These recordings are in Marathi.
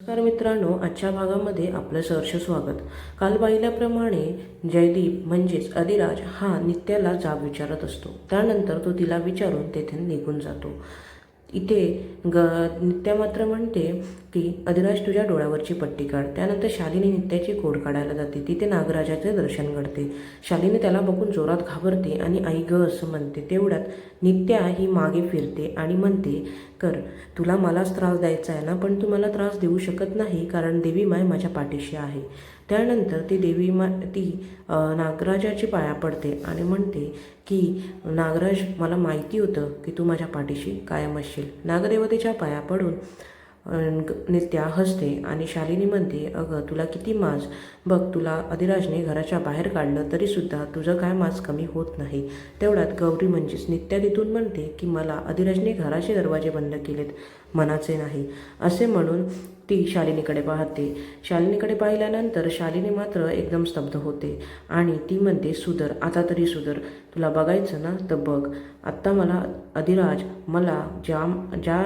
नमस्कार मित्रांनो आजच्या भागामध्ये आपलं सहर्ष स्वागत. काल पाहिल्याप्रमाणे जयदीप म्हणजेच अधिराज हा नित्याला जाब विचारत असतो. त्यानंतर तो तिला विचारून तेथे निघून जातो. इथे ग नित्या मात्र म्हणते की अधिराज तुझ्या डोळ्यावरची पट्टी काढ. त्यानंतर शालिनी नित्याची कोड काढायला जाते. तिथे नागराजाचे दर्शन घडते. शालिनी त्याला बघून जोरात घाबरते आणि आई ग असं म्हणते. तेवढ्यात नित्या ही मागे फिरते आणि म्हणते कर. तुला मलाच त्रास द्यायचा आहे ना पण तू मला त्रास देऊ शकत नाही कारण देवी माय माझ्या पाठीशी आहे. त्यानंतर ती देवी मा ती नागराजाची पाया पडते आणि म्हणते की नागराज मला माहिती होतं की तू माझ्या पाठीशी कायम असशील. नागदेवतेच्या पाया पडून नित्या हसते आणि शालिनी म्हणते अगं तुला किती माज बघ तुला अधिराजने घराच्या बाहेर काढलं तरीसुद्धा तुझं काय माज कमी होत नाही. तेवढ्यात गौरी म्हणजेच नित्या तिथून म्हणते की मला अधिराजने घराचे दरवाजे बंद केलेत मनाचे नाही. असे म्हणून ती शालिनीकडे पाहते. शालिनीकडे पाहिल्यानंतर शालिनी मात्र एकदम स्तब्ध होते आणि ती म्हणते सुधर आता तरी सुधर. तुला बघायचं ना? तर बघ. आत्ता मला अधिराज मला ज्या ज्या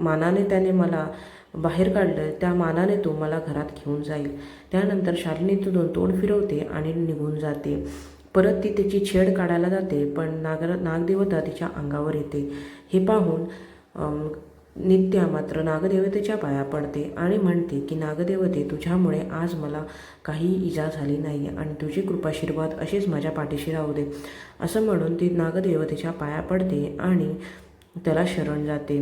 मानाने त्याने मला बाहेर काढलं. त्या मानाने तो मला घरात घेऊन जाईल. त्यानंतर शालिनी तिथून तोंड फिरवते आणि निघून जाते. परत ती त्याची छेड काढायला जाते पण नागर नागदेवता तिच्या अंगावर येते. हे पाहून नित्या मात्र नागदेवतेच्या पाया पडते आणि म्हणते की नागदेवते तुझ्यामुळे आज मला काही इजा झाली नाही आणि तुझी कृपाशीर्वाद असेच माझ्या पाठीशी राहू दे. असं म्हणून ती नागदेवतेच्या पाया पडते आणि त्याला शरण जाते.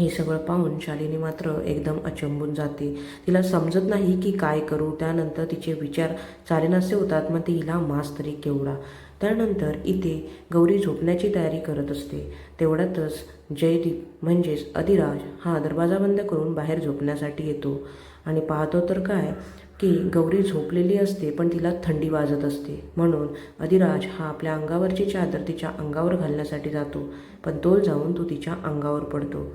हे सगळं पाहून शालिनी मात्र एकदम अचंबून जाते. तिला समजत नाही की काय करू. त्यानंतर तिचे विचार चालेनासे होतात मग तिला मास तरी केवढा. त्यानंतर इथे गौरी झोपण्याची तयारी करत असते. तेवढ्यातच जयदीप म्हणजेच अधिराज हा दरवाजा बंद करून बाहेर झोपण्यासाठी येतो. आणि पाहतो तर काय की गौरी झोपलेली असते पण तिला थंडी वाजत असते. म्हणून अधिराज हा आपल्या अंगावरची चादर तिच्या अंगावर घालण्यासाठी जातो पण तो जाऊन तो तिच्या अंगावर पडतो.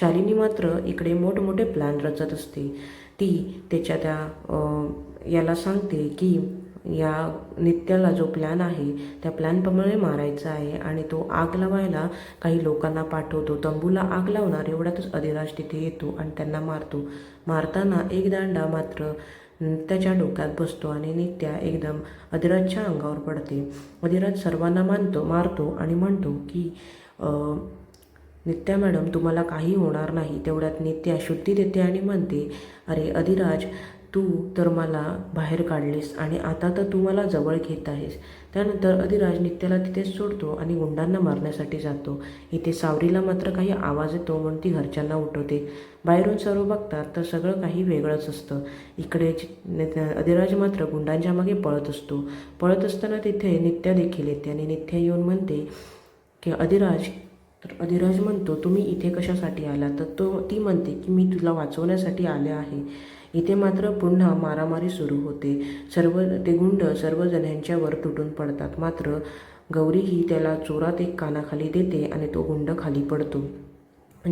शालिनी मात्र इकडे मोठमोठे प्लॅन रचत असते. ती त्याच्या त्या याला सांगते की या नित्याला जो प्लॅन आहे त्या प्लॅनप्रमाणे मारायचा आहे आणि तो आग लावायला काही लोकांना पाठवतो. तंबूला आग लावणार एवढ्यातच अधिराज तिथे येतो आणि त्यांना मारतो. मारताना एक दांडा मात्र नित्याच्या डोक्यात बसतो आणि नित्या एकदम अधिराजच्या अंगावर पडते. अधिराज सर्वांना मानतो मारतो आणि म्हणतो की नित्या मॅडम तुम्हाला काही होणार नाही. तेवढ्यात नित्या शुद्धी देते आणि म्हणते अरे अधिराज तू तर मला बाहेर काढलीस आणि आता तर तू मला जवळ घेत आहेस. त्यानंतर अधिराज नित्याला तिथेच सोडतो आणि गुंडांना मारण्यासाठी जातो. इथे सावरीला मात्र काही आवाज येतो म्हणून ती घरच्यांना उठवते. बाहेरून सर्व बघतात तर सगळं काही वेगळंच असतं. इकडे अधिराज मात्र गुंडांच्या मागे पळत असतो. पळत असताना तिथे नित्या देखील येते आणि नित्या येऊन म्हणते की अधिराज तर अधिराज म्हणतो तुम्ही इथे कशासाठी आला तर तो ती म्हणते की मी तुला वाचवण्यासाठी आले आहे. इथे मात्र पुन्हा मारामारी सुरू होते. सर्व ते गुंड सर्वजण ह्यांच्यावर तुटून पडतात. मात्र गौरी ही त्याला चोरात एक कानाखाली देते आणि तो गुंड खाली पडतो.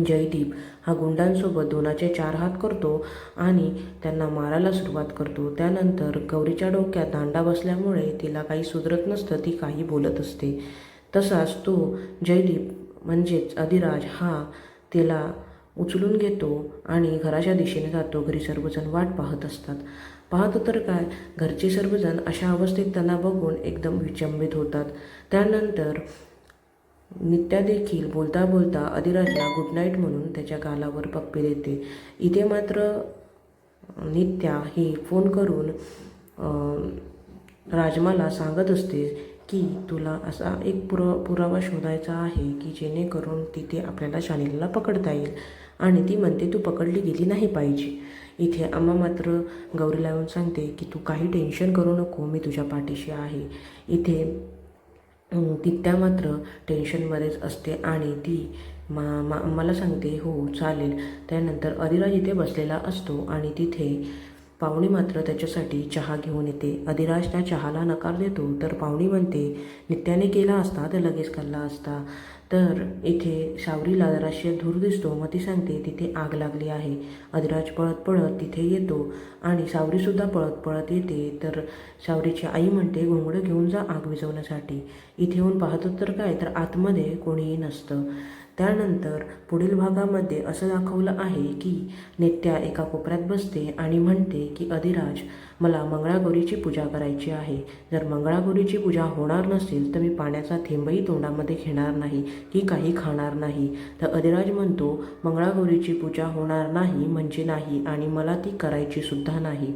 जयदीप हा गुंडांसोबत दोनाचे चार हात करतो आणि त्यांना मारायला सुरुवात करतो. त्यानंतर गौरीच्या डोक्यात दांडा बसल्यामुळे तिला काही सुधरत नसतं ती काही बोलत असते. तसाच तो जयदीप म्हणजेच अधिराज हा तिला उचलून घेतो आणि घराच्या दिशेने जातो. घरी सर्वजण वाट पाहत असतात. पाहतो तर काय? घरचे सर्वजण अशा अवस्थेत त्यांना बघून एकदम विचंबित होतात. त्यानंतर नित्या देखील बोलता बोलता अधिराजला गुड नाईट म्हणून त्याच्या गालावर पप्पी देते. इथे मात्र नित्या ही फोन करून राजमाला सांगत असते की तुला असा एक पुरा पुरावा शोधायचा आहे की जेणेकरून तिथे आपल्याला शालिनीला पकडता येईल. आणि ती म्हणते तू पकडली गेली नाही पाहिजे. इथे अम्मा मात्र गौरीला येऊन सांगते की तू काही टेन्शन करू नको मी तुझ्या पाठीशी आहे. इथे अं, ती त्या मात्र टेन्शनमध्येच असते आणि ती मा मा मला सांगते हो चालेल. त्यानंतर अधिराज इथे बसलेला असतो आणि तिथे पाहुणी मात्र त्याच्यासाठी चहा घेऊन येते. अधिराज त्या चहाला नकार देतो तर पाहुणी म्हणते नित्याने केला असता तर लगेच खाल्ला असता. तर इथे सावरीला जराशी धूर दिसतो मग ती सांगते तिथे आग लागली आहे. अधिराज पळत पळत तिथे येतो आणि सावरीसुद्धा पळत पळत येते. तर सावरीची आई म्हणते घोंगडं घेऊन जा आग विझवण्यासाठी. इथे येऊन पाहतो तर काय तर आतमध्ये कोणीही नसतं. त्यानंतर पुढील भागामध्ये असं दाखवलं आहे की नित्या एका कोपऱ्यात बसते आणि म्हणते की अधिराज मला मंगळागौरीची पूजा करायची आहे. जर मंगळागौरीची पूजा होणार नसेल तर मी पाण्याचा थेंबही तोंडामध्ये घेणार नाही की काही खाणार नाही. तर अधिराज म्हणतो मंगळागौरीची पूजा होणार नाही म्हणजे नाही आणि मला ती करायची सुद्धा नाही.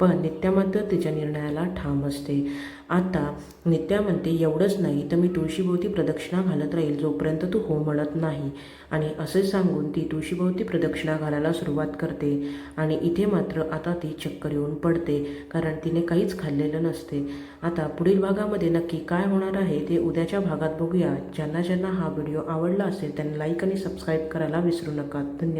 पण नित्या मात्र तिच्या निर्णयाला ठाम असते. आता नित्या म्हणते एवढंच नाही तर मी तुळशीभोवती प्रदक्षिणा घालत राहील जोपर्यंत तू हो म्हणत नाही. आणि असे सांगून ती तुळशीभोवती प्रदक्षिणा घालायला सुरुवात करते. आणि इथे मात्र आता ती चक्कर येऊन पडते कारण तिने काहीच खाल्लेलं नसते. आता पुढील भागामध्ये नक्की काय होणार आहे ते उद्याच्या भागात बघूया. ज्यांना ज्यांना हा व्हिडिओ आवडला असेल त्यांनी लाईक आणि सबस्क्राईब करायला विसरू नका. धन्यवाद.